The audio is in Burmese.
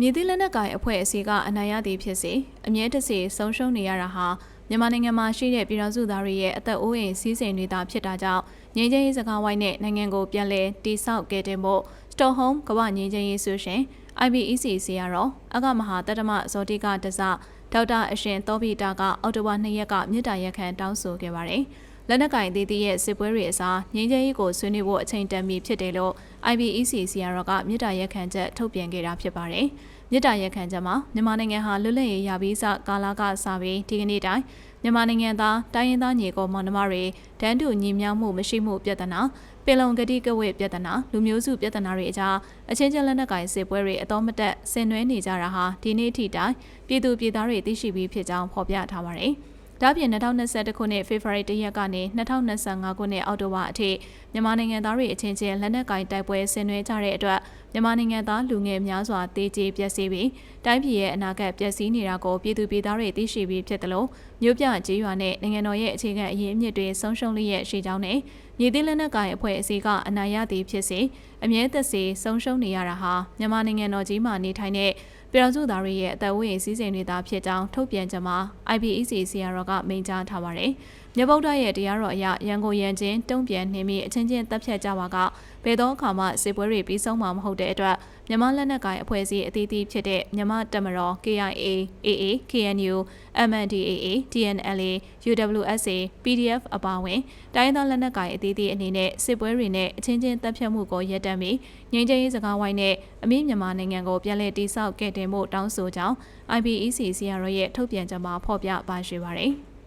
မြေသီးလက်နက်ကိုင်အဖွဲ့အစည်းကအနိုင်ရသည်ဖြစ်စေအမြဲတစေဆုံးရှုံးနေရတာဟာမြန်မာနိုင်ငံမှာရှိတဲ့ပြည်ထောင်စုသားတွေရဲ့အသက်အိုးအိမ်စီးစိမ်တွေသာဖြစ်တာကြောင့်ငြိမ်းချမ်းရေးစကားဝိုင်းနဲ့နိုင်ငံကိုပြန်လည်တည်ဆောက်ခဲ့တဲ့မို့စတော့ဟုမ်းကမ္ဘာငြိမ်းချမ်းရေးဆိုရှင် IBEC စီရတော့အကမဟာတတမဇောတိကတစဒေါက်တာအရှင်သောဘီတာကအောက်တိုဘာ2ရက်ကမြေတားရက်ခံတောင်းဆိုခဲ့ပါတယ်။ လက်နက်ကင်သေးသေးရဲ့စစ်ပွဲတွေအစားငြိမ်းချမ်းရေးကိုဆွေးနွေးဖို့အချိန်တန်ပြီဖြစ်တယ်လို့ IBEC စီရတော့ကမြေတားရက်ခံချက်ထုတ်ပြန်ခဲ့တာဖြစ်ပါတယ်။မြေတားရက်ခံချက်မှာမြန်မာနိုင်ငံဟာလွတ်လပ်ရေးရပြီးစကာလကစပြီးဒီကနေ့တိုင်းမြန်မာနိုင်ငံသားတိုင်းရင်းသားညီကိုမောင်နှမတွေတန်းတူညီမျှမှုမရှိမှုပြဿနာပင်လုံကတိကဝေပြဿနာလူမျိုးစုပြဿနာတွေအကြားအချင်းချင်းလက်နက်ကိုင်စစ်ပွဲတွေအတော်မတက်ဆင်နွှဲနေကြတာဟာဒီနေ့ထိတိုင်ပြည်သူပြည်သားတွေသိရှိပြီးဖြစ်ကြောင်းဖော်ပြထားပါတယ်။ ဒါပြင်2021ခုနှစ်ဖေဖော်ဝါရီလရက်ကနေ2025ခုနှစ်အောက်တိုဘာအထိမြန်မာနိုင်ငံသားတွေအချင်းချင်းလက်နက်ကင်တိုက်ပွဲဆင်နွှဲကြတဲ့အတွက်မြန်မာနိုင်ငံသားလူငယ်များစွာတေးကျေပျက်စီးပြီးတိုင်းပြည်ရဲ့အနာဂတ်ပျက်စီးနေတာကိုပြည်သူပြည်သားတွေသိရှိပြီးဖြစ်တယ်လို့မြို့ပြကြေးရွာနဲ့နိုင်ငံတော်ရဲ့အခြေခံအရေးအမြစ်တွေဆုံးရှုံးလျက်ရှိကြောင်းနဲ့မြေသေးလက်နက်ကင်အဖွဲ့အစည်းကအနာရသည်ဖြစ်စေအမြဲသက်စေဆုံးရှုံးနေရတာဟာမြန်မာနိုင်ငံတော်ကြီးမှာနေထိုင်တဲ့ ပြည်တော်စုသားတွေရဲ့အသက်ဝိရည်စည်းစိမ်တွေသာဖြစ်ကြောင်းထုတ်ပြန်ကြမှာ IBEC ဆီယာရောကမိန့်ကြားထားပါတယ်။ မြဗုဒ္ဓရဲ့တရားတော်အရရန်ကုန်ရန်ချင်းတုံ့ပြန်နေမိအချင်းချင်းတပ်ဖြတ်ကြပါကဘယ်တော့အခါမှစစ်ပွဲတွေပြီးဆုံးမှာမဟုတ်တဲ့အတွက်မြန်မာလက်နက်ကိုင်အဖွဲ့အစည်းအသီးသီးဖြစ်တဲ့မြန်မာတပ်မတော် KIA, AA, KNU, MNDAA, TNLA, UWSA, PDF အပါအဝင်တိုင်းဒေသလက်နက်ကိုင်အသီးသီးအနေနဲ့စစ်ပွဲတွေနဲ့အချင်းချင်းတပ်ဖြတ်မှုကိုရပ်တန့်ပြီးငြိမ်းချမ်းရေးစကားဝိုင်းနဲ့အမိမြန်မာနိုင်ငံကိုပြန်လည်တည်ဆောက်ခဲ့တဲ့မှုတောင်းဆိုကြောင်း IBEC စီရရဲ့ထုတ်ပြန်ချက်မှာဖော်ပြပါရှိပါတယ်။